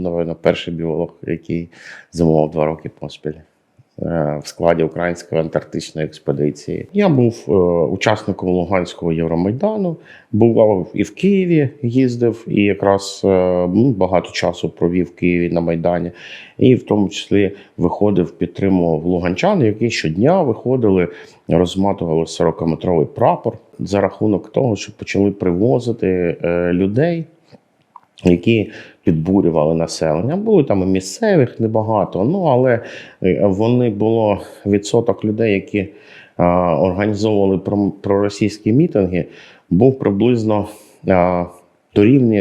напевно, перший біолог, який зимував два роки поспіль. е, В складі української антарктичної експедиції я був е, учасником Луганського Євромайдану, бував і в Києві, їздив, і якраз е, ну, багато часу провів в Києві на Майдані, і в тому числі виходив, підтримував луганчан, які щодня виходили, розматували 40-метровий прапор за рахунок того, що почали привозити е, людей які підбурювали населення. Були там і місцевих небагато, ну але е, вони було відсоток людей, які а, організовували проросійські мітинги, був приблизно. А,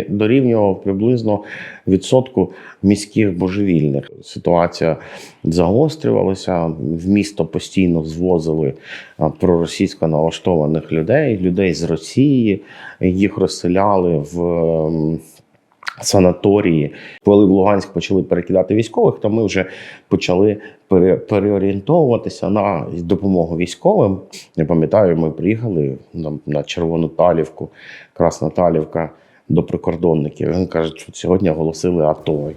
дорівнював приблизно відсотку міських божевільних. Ситуація загострювалася. В місто постійно звозили проросійсько налаштованих людей, людей з Росії. Їх розселяли в санаторії. Коли в Луганськ почали перекидати військових, то ми вже почали пере, переорієнтовуватися на допомогу військовим. Я пам'ятаю, ми приїхали на, Червону Талівку, Красна Талівка до прикордонників. Він каже, що сьогодні оголосили АТО.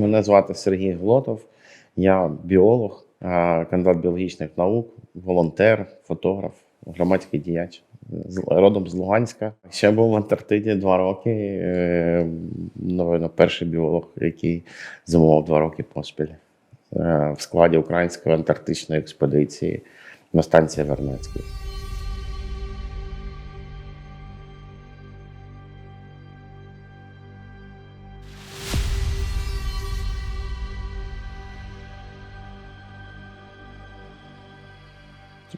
Мене звати Сергій Глотов, я біолог, кандидат біологічних наук, волонтер, фотограф, громадський діяч. Родом з Луганська. Ще був в Антарктиді два роки. е, Напевно, перший біолог, який зимував два роки поспіль е, в складі української антарктичної експедиції на станції Вернецький.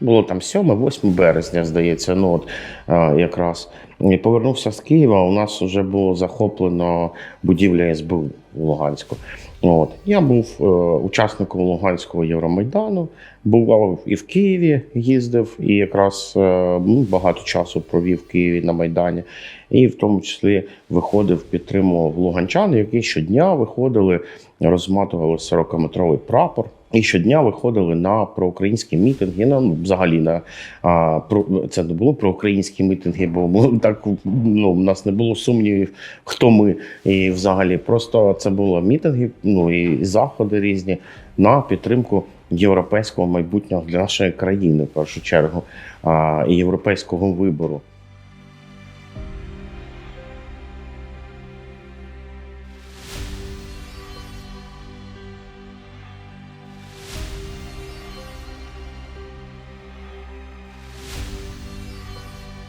Було там 7-8 березня, здається. Ну от а, якраз і повернувся з Києва. У нас вже було захоплено будівля СБУ в Луганську. От я був е, учасником Луганського Євромайдану, бував і в Києві, їздив, і якраз е, ну, багато часу провів в Києві на Майдані, і в тому числі виходив, підтримував луганчан, які щодня виходили, розматували 40-метровий прапор. І щодня виходили на проукраїнські мітинги. Ну, взагалі на а, про це не було проукраїнські мітинги, бо так ну, в нас не було сумнівів, хто ми. І взагалі просто це були мітинги, ну і заходи різні на підтримку європейського майбутнього для нашої країни, в першу чергу, і європейського вибору.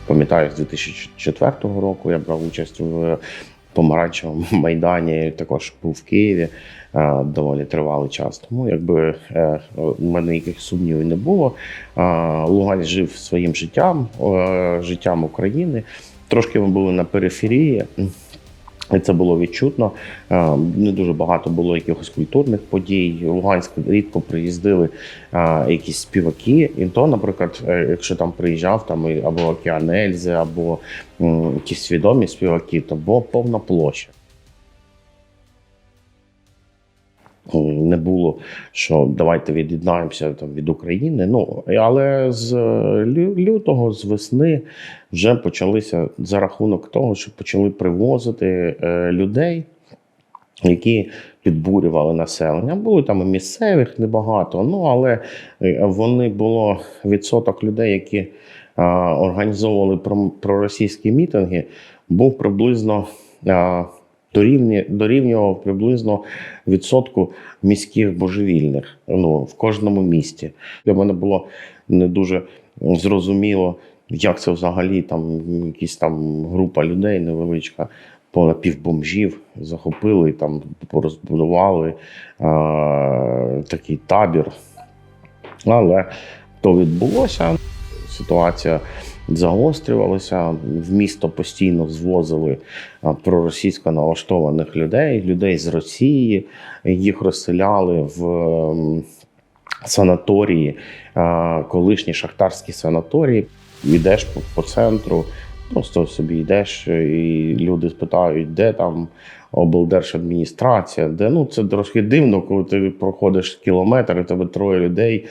Пам'ятаю, з 2004 року я брав участь в помаранчевому майдані. Також був в Києві е, доволі тривалий час. Тому якби е, у мене яких сумнівів не було. Е, Луганськ жив своїм життям, е, життям України. Трошки ми були на периферії. І це було відчутно. Е, Не дуже багато було якихось культурних подій. В Луганськ рідко приїздили е, якісь співаки. І то, наприклад, е, якщо там приїжджав там або Океан Ельзи, або якісь свідомі співаки, то була повна площа. Не було, що давайте від'єднаємося там від України. Ну але з лютого, з весни, вже почалися за рахунок того, що почали привозити е, людей, які підбурювали населення. Були там і місцевих небагато, ну але е, вони було відсоток людей, які організовували про- проросійські мітинги, був приблизно. А, дорівнював приблизно відсотку міських божевільних ну, в кожному місті. Для мене було не дуже зрозуміло, як це взагалі там якісь там група людей невеличка, понад півбомжів захопили, там порозбудували е, такий табір. Але то відбулося. Ситуація загострювалася. В місто постійно звозили проросійсько налаштованих людей, людей з Росії. Їх розселяли в санаторії, е, колишні шахтарські санаторії. Йдеш по, центру, просто собі йдеш, і люди спитають, де там облдержадміністрація, де ну це трошки дивно, коли ти проходиш кілометр, і тебе троє людей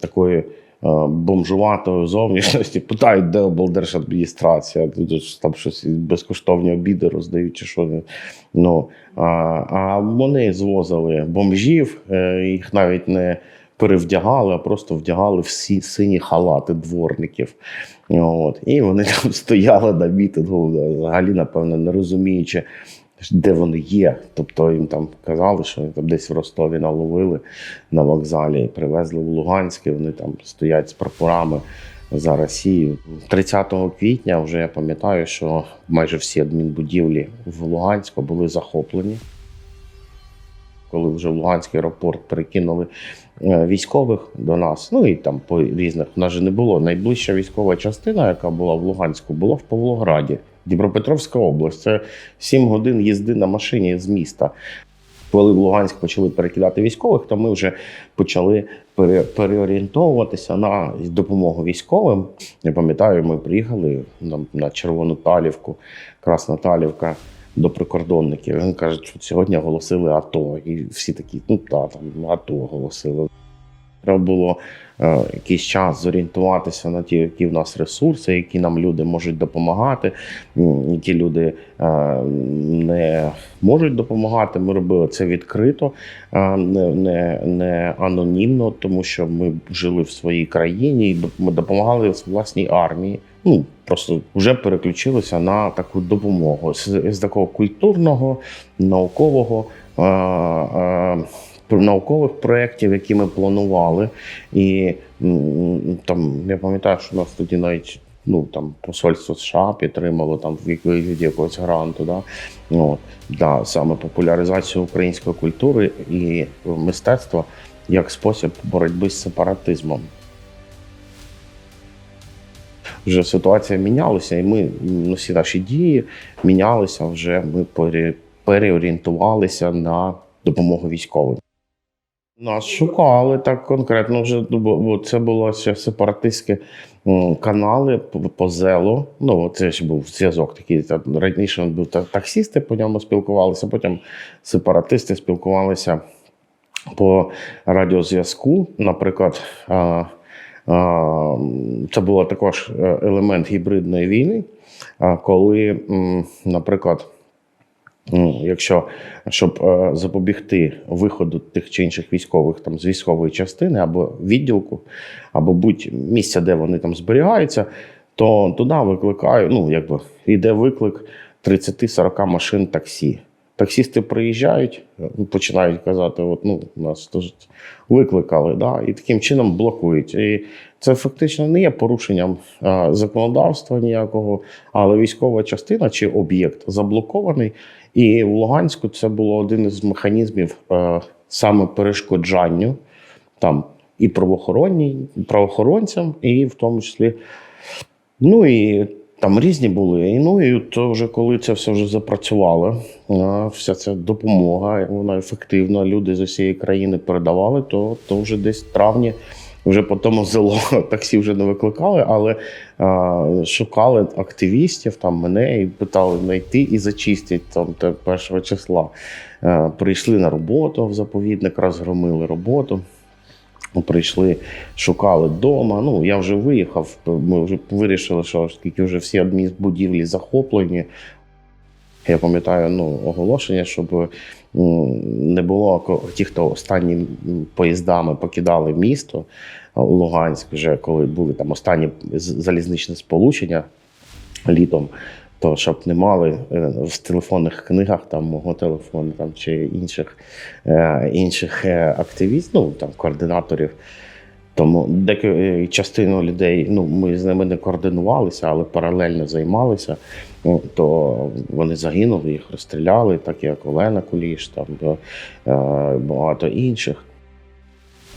такої. Е, Бомжуватої зовнішності питають, де облдержадміністрація. Там щось безкоштовні обіди роздають, чи що. Ну, а, а вони звозили бомжів, е, їх навіть не перевдягали, а просто вдягали всі сині халати дворників. От. І вони там стояли на мітингу, взагалі, напевно, не розуміючи, де вони є. Тобто їм там казали, що вони там десь в Ростові наловили на вокзалі, і привезли в Луганськ, і вони там стоять з прапорами. За Росію 30 квітня вже я пам'ятаю, що майже всі адмінбудівлі в Луганську були захоплені. Коли вже в Луганський аеропорт перекинули е, військових до нас, ну і там по різних в нас же не було. Найближча військова частина, яка була в Луганську, була в Павлограді, Дніпропетровська область. Це 7 годин їзди на машині з міста. Коли в Луганськ почали перекидати військових, то ми вже почали пере, переорієнтовуватися на допомогу військовим. Я пам'ятаю, ми приїхали на, Червону Талівку, Красна Талівка до прикордонників. Він каже, що сьогодні оголосили АТО. І всі такі, ну так, там АТО оголосили. Треба було е, якийсь час зорієнтуватися на ті, які в нас ресурси, які нам люди можуть допомагати, які люди е, не можуть допомагати. Ми робили це відкрито, е, не, не анонімно, тому що ми жили в своїй країні і ми допомагали власній армії. Ну просто вже переключилися на таку допомогу з, з такого культурного, наукового. е, е, наукових проєктів, які ми планували, і там я пам'ятаю, що у нас тоді навіть ну там посольство США підтримало там в вигляді якогось гранту. Да? Ну, от, да, саме популяризацію української культури і мистецтва як спосіб боротьби з сепаратизмом. Вже ситуація мінялася, і ми ну, всі наші дії мінялися. Вже ми пере- переорієнтувалися на допомогу військовим. Нас шукали так конкретно. Вже бо це було ще сепаратистські канали по, зелу. Ну це ж був зв'язок такий. Раніше він був таксісти, по ньому спілкувалися. Потім сепаратисти спілкувалися по радіозв'язку. Наприклад, це було також е, елемент гібридної війни, коли, наприклад. Ну, якщо щоб е, запобігти виходу тих чи інших військових там з військової частини або відділку, або будь місця, де вони там зберігаються, то туди викликаю, ну якби йде виклик 30-40 машин таксі. Таксісти приїжджають, е, починають казати: от ну нас тут викликали, да, і таким чином блокують. І це фактично не є порушенням е, законодавства ніякого, але військова частина чи об'єкт заблокований. І в Луганську це було один із механізмів е, саме перешкоджанню там і правоохоронні, правоохоронцям, і в тому числі. Ну і там різні були. І, ну і то вже коли це все вже запрацювало, вся ця допомога, вона ефективна, люди з усієї країни передавали, то, то вже десь в травні. Вже по тому зело таксі вже не викликали, але а, шукали активістів там мене і питали знайти і зачистити там те першого числа. А, прийшли на роботу в заповідник, розгромили роботу. Прийшли, шукали вдома. Ну, я вже виїхав. Ми вже вирішили, що оскільки вже всі адмінбудівлі захоплені. Я пам'ятаю ну, оголошення, щоб не було ті, хто останніми поїздами покидали місто Луганськ, вже коли були там останні залізничні сполучення літом, то щоб не мали е, в телефонних книгах там мого телефону там, чи інших, е, інших е, активістів, ну там координаторів. Тому деяку частину людей, ну ми з ними не координувалися, але паралельно займалися. Ну, То вони загинули, їх розстріляли, так як Олена Куліш, там багато інших.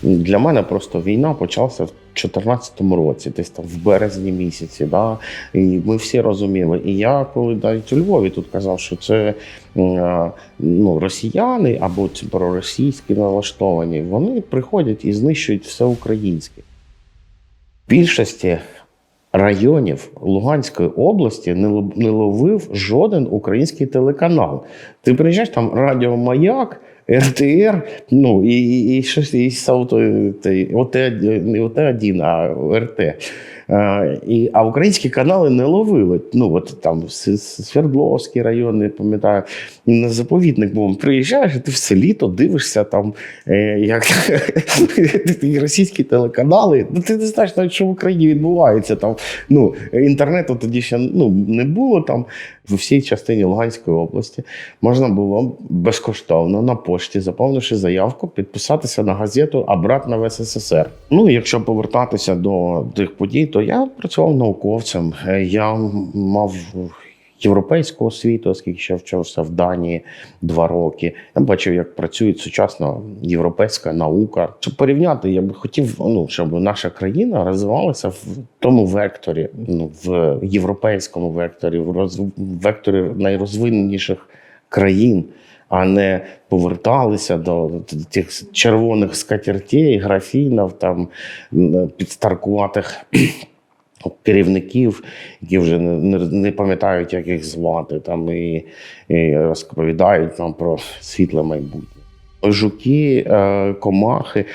Для мене просто війна почалася в 2014 році, десь там в березні місяці. Да? І ми всі розуміли. І я, коли навіть у Львові тут казав, що це е, ну, росіяни або проросійські налаштовані, вони приходять і знищують все українське. В більшості районів Луганської області не ловив жоден український телеканал. Ти приїжджаєш там Радіо Маяк, РТР, ну і, і, і щось і ОТ, не ОТ1, а РТ. А, і, а українські канали не ловили. Ну, от там Свердловський район, не пам'ятаю, на заповідник був. Приїжджаєш, ти все літо дивишся там, е, як російські телеканали. Ну, ти не знаєш навіть, що в Україні відбувається. Там, ну, інтернету тоді ще ну, не було там в всій частині Луганської області. Можна було безкоштовно на пошті, заповнивши заявку, підписатися на газету обратно в СССР. Ну, якщо повертатися до тих подій, то я працював науковцем. Е, Я мав європейську освіту, оскільки ще вчився в Данії два роки. Я бачив, як працює сучасна європейська наука. Щоб порівняти, я би хотів, ну, щоб наша країна розвивалася в тому векторі, ну, в європейському векторі, в роз... векторі найрозвиненіших країн. А не поверталися до тих червоних скатертей, графінів, там підстаркуватих керівників, які вже не, не, пам'ятають, як їх звати, там і, і розповідають нам про світле майбутнє. Жуки, е, комахи,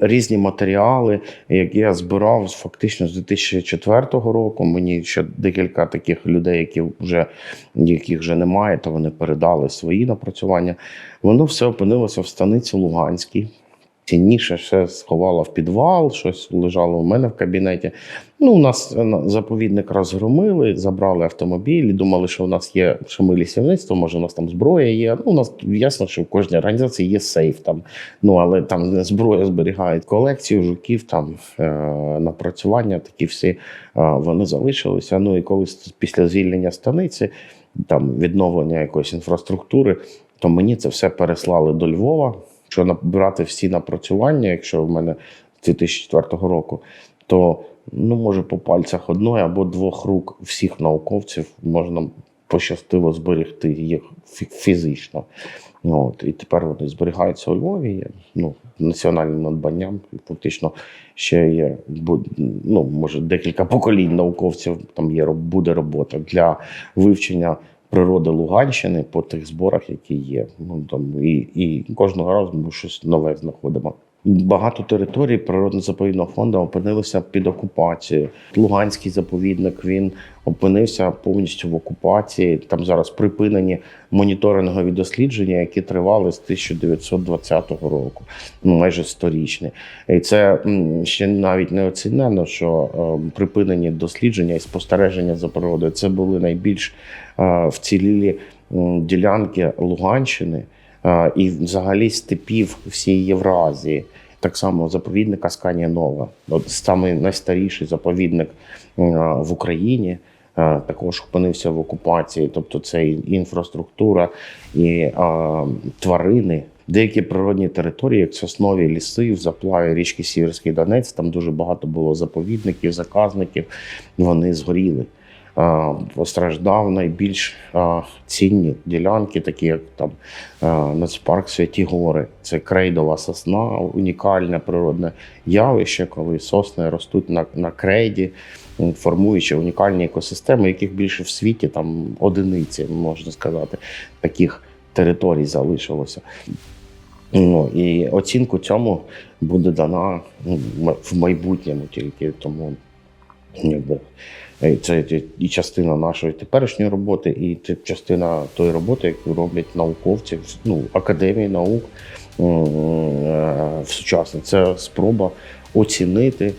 різні матеріали, які я збирав фактично з 2004 року. Мені ще декілька таких людей, які вже яких вже немає, то вони передали свої напрацювання. Воно все опинилося в станиці Луганській. Цінніше ще сховала в підвал, щось лежало у мене в кабінеті. Ну, у нас е, заповідник розгромили, забрали автомобіль, думали, що у нас є що ми лісівництво, може, у нас там зброя є. Ну, у нас ясно, що в кожній організації є сейф там. Ну, але там не зброя зберігають колекцію жуків, там е, напрацювання, такі всі е, вони залишилися. Ну і коли після звільнення станиці, там відновлення якоїсь інфраструктури, то мені це все переслали до Львова. Що набирати всі напрацювання, якщо в мене з 2004 року, то ну може по пальцях одної або двох рук всіх науковців можна пощастило зберегти їх фізично. Ну, От, і тепер вони зберігаються у Львові, ну, національним надбанням. І фактично ще є ну, може декілька поколінь науковців. Там є буде робота для вивчення природи Луганщини по тих зборах, які є. Ну там і, і кожного разу ми щось нове знаходимо. Багато територій природно-заповідного фонду опинилися під окупацією. Луганський заповідник він опинився повністю в окупації. Там зараз припинені моніторингові дослідження, які тривали з 1920 року, ну майже сторічні. І це ще навіть не оцінено, що е, припинені дослідження і спостереження за природою це були найбільш е, вцілілі ділянки Луганщини і взагалі степів всієї Євразії. Так само заповідник Асканія Нова, от саме найстаріший заповідник в Україні. Також опинився в окупації, тобто це і інфраструктура, і е, тварини. Деякі природні території, як соснові ліси, в заплаві річки Сіверський Донець, там дуже багато було заповідників, заказників. Вони згоріли. Е, Постраждав найбільш е, цінні ділянки, такі як там е, Нацпарк Святі Гори. Це крейдова сосна, унікальне природне явище, коли сосни ростуть на, на крейді, формуючи унікальні екосистеми, яких більше в світі там одиниці, можна сказати, таких територій залишилося. Ну, і оцінку цьому буде дана в майбутньому тільки тому. Е, це і частина нашої теперішньої роботи, і це частина тої роботи, яку роблять науковці, ну, академії наук е, в сучасне. Це спроба оцінити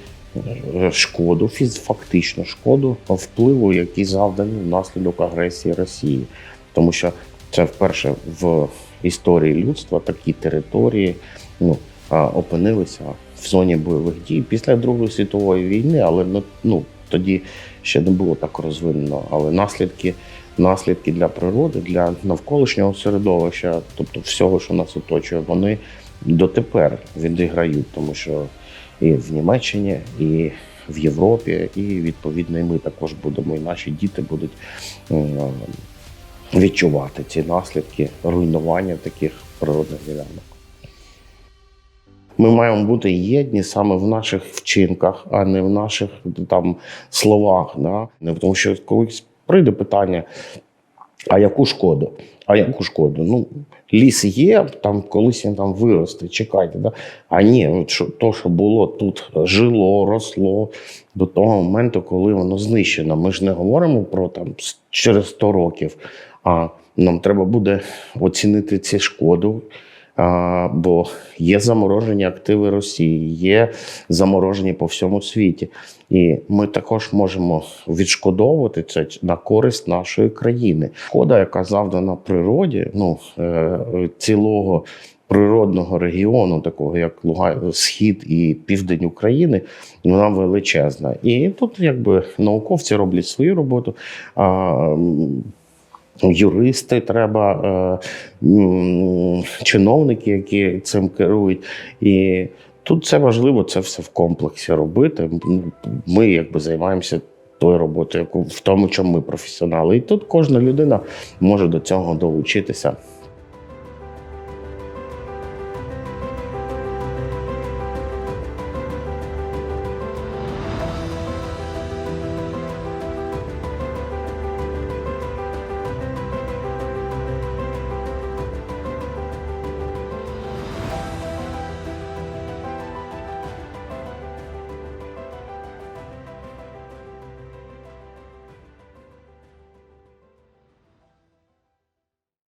е, шкоду, фактичну шкоду впливу, який завданий внаслідок агресії Росії. Тому що це вперше в історії людства такі території ну, опинилися в зоні бойових дій після Другої світової війни, але ну, тоді ще не було так розвинено. Але наслідки, наслідки для природи, для навколишнього середовища, тобто всього, що нас оточує, вони дотепер відіграють, тому що і в Німеччині, і в Європі, і відповідно і ми також будемо, і наші діти будуть е, відчувати ці наслідки руйнування таких природних ділянок. Ми маємо бути єдні саме в наших вчинках, а не в наших там словах. Да? Тому що колись прийде питання: а яку шкоду? А яку шкоду? Ну, ліс є, там колись він там виросте, чекайте. Да? А ні, що, то, що було тут, жило, росло до того моменту, коли воно знищено. Ми ж не говоримо про там через 100 років, а нам треба буде оцінити ці шкоду. Бо є заморожені активи Росії, є заморожені по всьому світі. І ми також можемо відшкодовувати це на користь нашої країни. Шкода, яка завдана природі, ну е, цілого природного регіону, такого як Лугай, Схід і Південь України, вона величезна. І тут якби науковці роблять свою роботу. Юристи треба, е, чиновники, які цим керують. І тут це важливо це все в комплексі робити. Ми якби займаємося тою роботою, яку в тому, чому ми професіонали. І тут кожна людина може до цього долучитися.